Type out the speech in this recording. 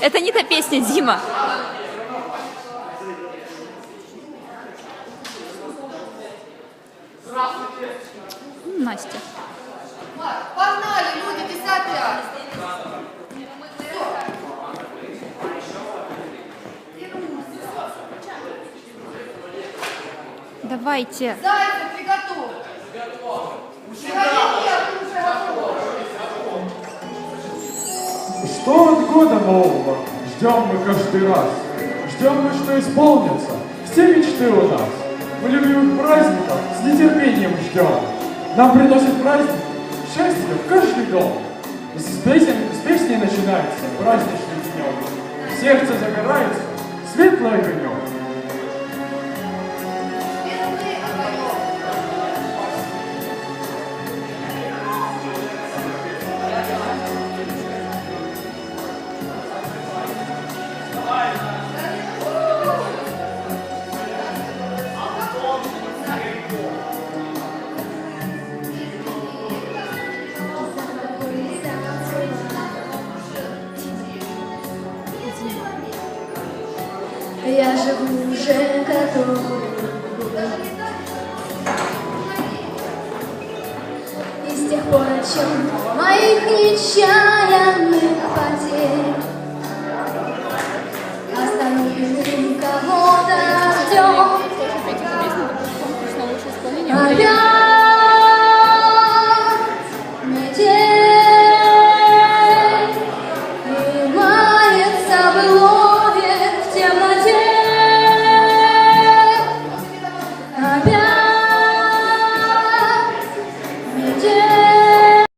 Это не та песня, Дима. Настя. Погнали, люди, десятый Давайте. Зайцев, приготовь. Приготовь, уже готов. Что от года нового? Ждем мы каждый раз. Ждем мы, что исполнится. Все мечты у нас. Мы любимых праздников с нетерпением ждем. Нам приносит праздник счастье в каждый дом. С песен, с песней начинается праздничный денек. В сердце загорается светлый огонек. Я живу уже который год. И с тех пор о чем моих нечаянных потерь Остановлены кого-то ждем. Опять